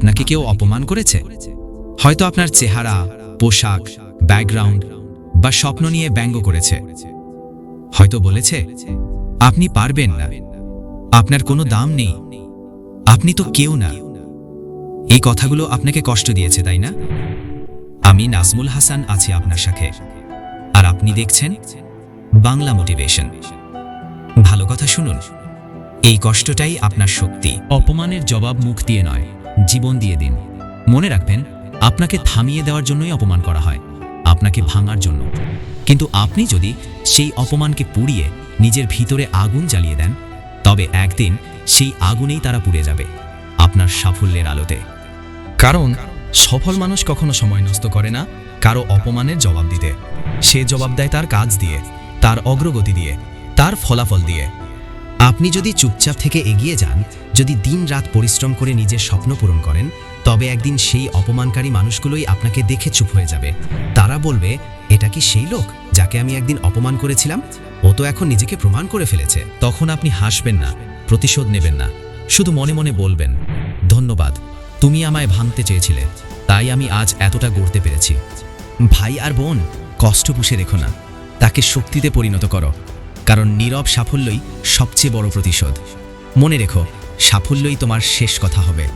আপনাকে কেউ অপমান করেছে? হয়তো আপনার চেহারা, পোশাক ব্যাকগ্রাউন্ড বা স্বপ্ন নিয়ে ব্যঙ্গ করেছে। হয়তো বলেছে, আপনি পারবেন না। আপনার কোনো দাম নেই। আপনি তো কেউ না। এই কথাগুলো আপনাকে কষ্ট দিয়েছে, তাই না? আমি নাজমুল হাসান আছি আপনার সাথে। আর আপনি দেখছেন বাংলা মোটিভেশন। ভালো কথা শুনুন। এই কষ্টটাই আপনার শক্তি। অপমানের জবাব মুখ দিয়ে নয়। জীবন দিয়ে দিন। মনে রাখবেন, আপনাকে থামিয়ে দেওয়ার জন্যই অপমান করা হয়, আপনাকে ভাঙার জন্য। কিন্তু আপনি যদি সেই অপমানকে পুড়িয়ে নিজের ভিতরে আগুন জ্বালিয়ে দেন, তবে একদিন সেই আগুনেই তারা পুড়ে যাবে, আপনার সাফল্যের আলোতে। কারণ, সফল মানুষ কখনো সময় নষ্ট করে না, কারও অপমানের জবাব দিতে। সে জবাব দেয় তার কাজ দিয়ে, তার অগ্রগতি দিয়ে, তার ফলাফল দিয়ে। আপনি যদি চুপচাপ থেকে এগিয়ে যান, যদি দিন রাত পরিশ্রম করে নিজের স্বপ্ন পূরণ করেন, তবে একদিন সেই অপমানকারী মানুষগুলোই আপনাকে দেখে চুপ হয়ে যাবে। তারা বলবে, এটা কি সেই লোক যাকে আমি একদিন অপমান করেছিলাম? ও তো এখন নিজেকে প্রমাণ করে ফেলেছে। তখন আপনি হাসবেন না, প্রতিশোধ নেবেন না। শুধু মনে মনে বলবেন, ধন্যবাদ, তুমি আমায় ভাঙতে চেয়েছিলে, তাই আমি আজ এতটা গড়তে পেরেছি। ভাই আর বোন, কষ্ট পুষে রেখো না। তাকে শক্তিতে পরিণত করো। কারণ নীরব সাফল্যই সবচেয়ে বড় প্রতিশোধ। মনে রেখো সাফল্যই তোমার শেষ কথা হবে।